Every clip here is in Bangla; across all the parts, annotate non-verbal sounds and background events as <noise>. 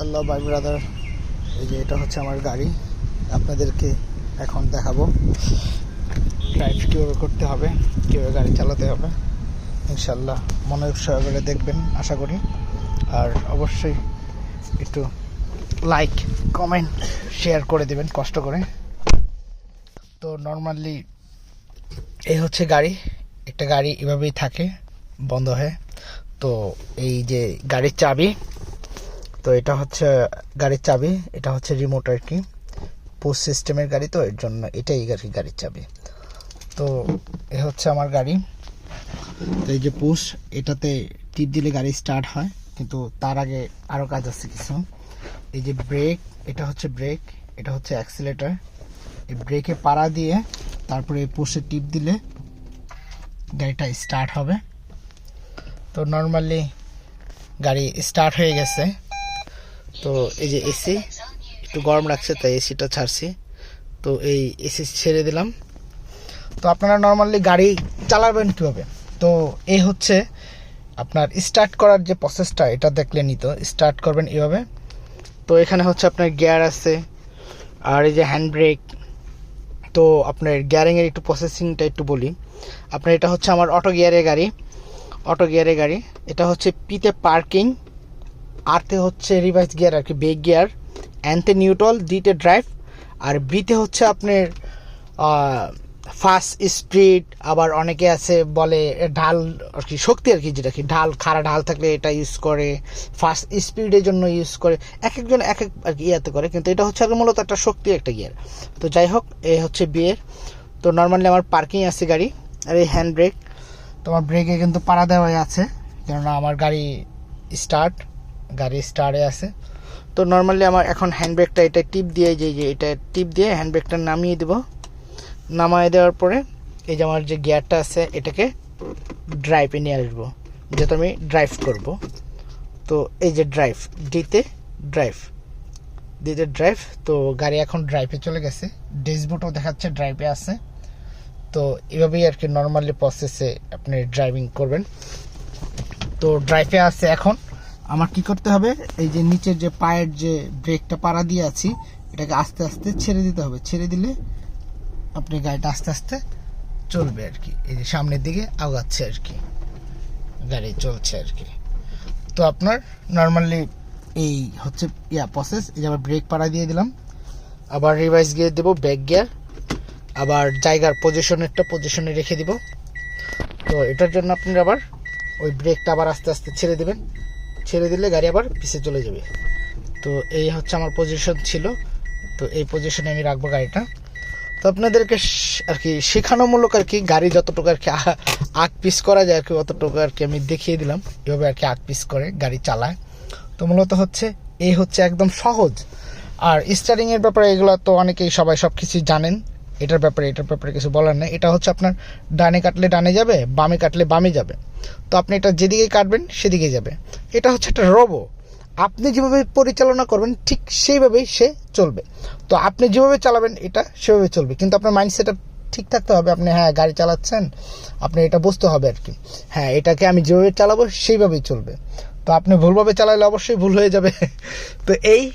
হ্যালো বাই ব্রাদার এই যে এটা হচ্ছে আমার গাড়ি। আপনাদেরকে এখন দেখাবো। ড্রাইভ কীভাবে করতে হবে, কীভাবে গাড়ি চালাতে হবে। ইনশাল্লাহ মনোযোগ সহকারে দেখবেন, আশা করি। আর অবশ্যই একটু লাইক কমেন্ট শেয়ার করে দেবেন, কষ্ট করে। তো নর্মালি এই হচ্ছে গাড়ি। একটা গাড়ি এভাবেই থাকে, বন্ধ হয়ে। তো এই যে গাড়ির চাবি তো এটা হচ্ছে গাড়ির চাবি, এটা হচ্ছে রিমোট আর কি। পোস্ট সিস্টেমের গাড়ি তো, এর জন্য এটাই আর কি গাড়ির চাবি। তো এ হচ্ছে আমার গাড়ি। তো এই যে পুশ এটাতে টিপ দিলে গাড়ি স্টার্ট হয়, কিন্তু তার আগে আরও কাজ আছে কিছু। এই যে ব্রেক এটা হচ্ছে ব্রেক এটা হচ্ছে অ্যাক্সিলেটার এই ব্রেকে পাড়া দিয়ে তারপরে এই পুষে টিপ দিলে গাড়িটা স্টার্ট হবে। তো নর্মালি গাড়ি স্টার্ট হয়ে গেছে। তো এই যে এসি একটু গরম রাখছে তাই এসিটা ছাড়ছি। তো এই এসি ছেড়ে দিলাম। তো আপনারা নর্মালি গাড়ি চালাবেন কীভাবে? তো এই হচ্ছে আপনার স্টার্ট করার যে প্রসেসটা এটা দেখলে নিত। স্টার্ট করবেন এভাবে। তো এখানে হচ্ছে আপনার গিয়ার আছে, আর এই যে হ্যান্ড ব্রেক তো আপনার গিয়ারিংয়ের একটু প্রসেসিংটা একটু বলি। আপনার এটা হচ্ছে আমার অটো গিয়ারের গাড়ি। অটো গিয়ারের গাড়ি। এটা হচ্ছে পিতে পার্কিং আরতে হচ্ছে রিভার্স গিয়ার আর কি বেগ গিয়ার অ্যানতে নিউট্রাল ডিতে ড্রাইভ আর বিতে হচ্ছে আপনার ফাস্ট স্পিড আবার অনেকে আছে বলে ঢাল আর কি, শক্তি আর কি যেটা কি, ঢাল, খাড়া ঢাল থাকলে এটা ইউজ করে ফাস্ট স্পিডের জন্য ইউজ করে এক একজন এক এক আর কি ইয়াতে করে, কিন্তু এটা হচ্ছে আর মূলত একটা শক্তি একটা গিয়ার তো যাই হোক, এ হচ্ছে বিয়ের তো নর্মালি আমার পার্কিং আছে গাড়ি, আর এই হ্যান্ড ব্রেক তোমার ব্রেকে কিন্তু পাড়া দেওয়াই আছে, কেননা আমার গাড়ি স্টার্ট গাড়ি স্টার্টে আছে। তো নর্মালি আমার এখন হ্যান্ড ব্রেকটা এটা টিপ দিয়ে, যে যে, এটা টিপ দিয়ে হ্যান্ড ব্রেকটা নামিয়ে দেবো। নামিয়ে দেওয়ার পরে এই যে আমার যে গিয়ারটা আছে, এটাকে ড্রাইভে নিয়ে আসব। যেহেতু আমি ড্রাইভ করব। তো এই যে ড্রাইভ ডিতে ড্রাইভ ডিতে ড্রাইভ তো গাড়ি এখন ড্রাইভে চলে গেছে। ড্যাশবোর্ডও দেখাচ্ছে ড্রাইভে আছে। তো এভাবেই আর কি নর্মালি প্রসেসে আপনি ড্রাইভিং করবেন। তো ড্রাইভে আছে এখন। আমার কি করতে হবে? এই যে নিচের যে পায়ের যে ব্রেকটা পাড়া দিয়ে আছি, এটাকে আস্তে আস্তে ছেড়ে দিতে হবে। ছেড়ে দিলে আপনি গাড়িটা আস্তে আস্তে চলবে আর কি। এই যে সামনের দিকে আগাচ্ছে আর কি। গাড়ি চলছে আর কি। তো আপনার নর্মালি এই হচ্ছে, ইয়া প্রসেস এই যে আবার ব্রেক পাড়া দিয়ে দিলাম। আবার রিভাইস গিয়ে দেবো ব্যাক গিয়ার আবার জায়গার পজিশনেরটা পজিশনে রেখে দিব। তো এটার জন্য আপনি আবার ওই ব্রেকটা আবার আস্তে আস্তে ছেড়ে দেবেন। ছেড়ে দিলে গাড়ি আবার পিছে চলে যাবে। তো এই হচ্ছে আমার পজিশন ছিল। তো এই পজিশনে আমি রাখব গাড়িটা। তো আপনাদেরকে আর কি শেখানোমূলক আর কি গাড়ি যতটুকু আর কি আগ পিস করা যায় আর কি অতটুকু আর কি আমি দেখিয়ে দিলাম, এভাবে আর কি আগ পিস করে গাড়ি চালায়। তো মূলত হচ্ছে এই হচ্ছে একদম সহজ। আর স্টারিং এর ব্যাপারে এগুলো তো অনেকেই সবাই সব কিছুই জানেন। এটার ব্যাপারে এটার ব্যাপারে কিছু বলার নেই। এটা হচ্ছে আপনার ডানে কাটলে ডানে যাবে, বামে কাটলে বামে যাবে। তো আপনি এটা যেদিকে কাটবেন সেদিকে যাবে। এটা হচ্ছে একটা রোবো আপনি যেভাবে পরিচালনা করবেন, ঠিক সেইভাবেই সে চলবে। তো আপনি যেভাবে চালাবেন, এটা সেভাবে চলবে। কিন্তু আপনার মাইন্ডসেট ঠিক থাকতে হবে। আপনি হ্যাঁ গাড়ি চালাচ্ছেন, আপনি এটা বুঝতে হবে আর কি। হ্যাঁ এটাকে আমি যেভাবে চালাবো, সেইভাবেই চলবে। তো আপনি ভুলভাবে চালালে অবশ্যই ভুল হয়ে যাবে। <laughs> তো এই,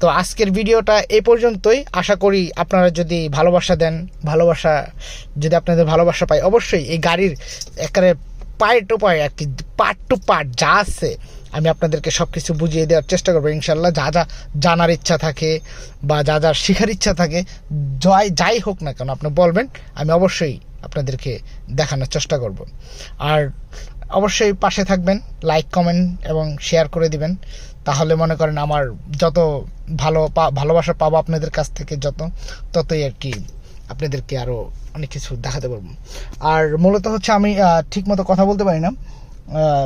তো আজকের ভিডিওটা এ পর্যন্তই। আশা করি আপনারা যদি ভালোবাসা দেন, ভালোবাসা, যদি আপনাদের ভালোবাসা পাই অবশ্যই এই গাড়ির একেবারে পায়ে টু পায়ে আর কি পার্ট টু পার্ট যা আছে, আমি আপনাদেরকে সব কিছু বুঝিয়ে দেওয়ার চেষ্টা করব। ইনশাল্লাহ যা যা জানার ইচ্ছা থাকে বা যা যা শেখার ইচ্ছা থাকে, যাই যাই হোক না কেন আপনি বলবেন, আমি অবশ্যই আপনাদেরকে দেখানোর চেষ্টা করব। আর অবশ্যই পাশে থাকবেন লাইক কমেন্ট এবং শেয়ার করে দিবেন। তাহলে মনে করেন আমার যত ভালো ভালোবাসা পাবো আপনাদের কাছ থেকে যত, ততই আর কি আপনাদেরকে আরও অনেক কিছু দেখাতে পারব। আর মূলত হচ্ছে আমি ঠিক মতো কথা বলতে পারি না।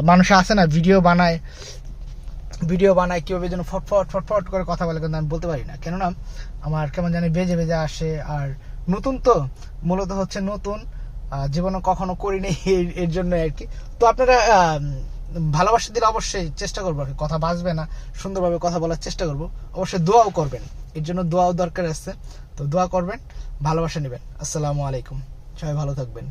মানুষে আসে না ভিডিও বানায় ভিডিও বানায়, কীভাবে যেন ফটফট ফটফট করে কথা বলে, কিন্তু আমি বলতে পারি না। কেননা, আমার কেমন জানি বেজে বেজে আসে, আর নতুন তো, মূলত হচ্ছে নতুন জীবনে কখনো করিনি <laughs> এর- জন্য আর কি। তো আপনারা ভালোবাসা দিলে অবশ্যই চেষ্টা করব আর কথা বাঁচবে না, সুন্দরভাবে কথা বলার চেষ্টা করব। অবশ্যই দোয়াও করবেন। এর জন্য দোয়াও দরকার আছে। তো দোয়া করবেন। ভালোবাসা নেবেন। আসসালামু আলাইকুম। সবাই ভালো থাকবেন।